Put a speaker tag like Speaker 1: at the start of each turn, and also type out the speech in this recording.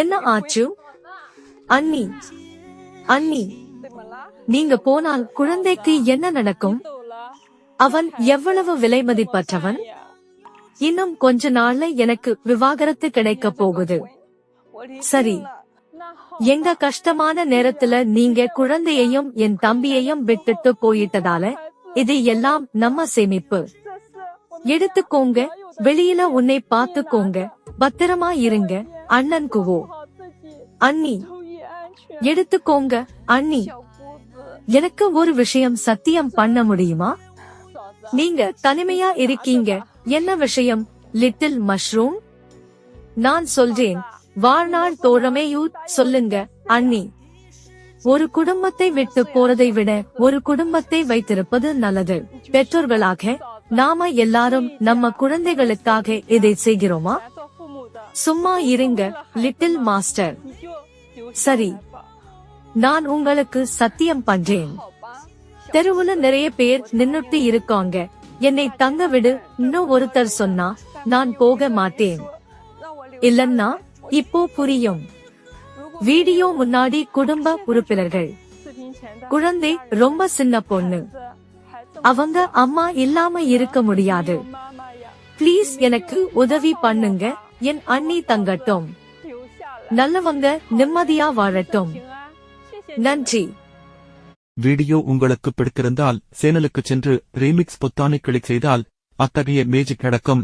Speaker 1: என்ன ஆச்சு அண்ணி அண்ணி நீங்க போனால் குழந்தைக்கு என்ன நடக்கும் அவன் எவ்வளவு விலை மதிப்பற்றவன் இன்னும் கொஞ்ச நாள்ல எனக்கு விவாகரத்து கிடைக்க போகுது சரி எங்க கஷ்டமான நேரத்துல நீங்க குழந்தையையும் என் தம்பியையும் விட்டுட்டு போயிட்டதால இது எல்லாம் நம்ம சேமிப்பு எடுத்துக்கோங்க வெளியில உன்னை பாத்துக்கோங்க பத்திரமா இருங்க அண்ணன் குவோ அண்ணி எடுத்துக்கோங்க அண்ணி எனக்கு ஒரு விஷயம் சத்தியம் பண்ண முடியுமா நீங்க தனிமையா இருக்கீங்க என்ன விஷயம் லிட்டில் மஷ்ரூம் நான் சொல்றேன் வாழ்நாள் தோழமையூ சொல்லுங்க அண்ணி ஒரு குடும்பத்தை விட்டு போறதை விட ஒரு குடும்பத்தை வைத்திருப்பது நல்லது பெற்றோர்களாக நாம எல்லாரும் நம்ம குழந்தைகளுக்காக இதை செய்கிறோமா சும்மா இருங்க லிட்டில் மாஸ்டர் சரி நான் உங்களுக்கு சத்தியம் பண்றேன் தெருவுல நிறைய பேர் நின்னுட்டு இருக்காங்க என்னை தங்க விடு இன்னும் ஒருத்தர் சொன்னா நான் போக மாட்டேன் இல்லன்னா இப்போ புரியும் வீடியோ முன்னாடி குடும்ப உறுப்பினர்கள் குழந்தை ரொம்ப சின்ன பொண்ணு அவங்க அம்மா இல்லாம இருக்க முடியாது பிளீஸ் எனக்கு உதவி பண்ணுங்க என் அண்ணி தங்கட்டும் நல்லவங்க நிம்மதியா வாழட்டும் நன்றி வீடியோ உங்களுக்கு பிடித்திருந்தால் சேனலுக்கு சென்று ரீமிக்ஸ் பொத்தானை கிளிக் செய்தால் அத்தகைய மேஜிக் கிடக்கும்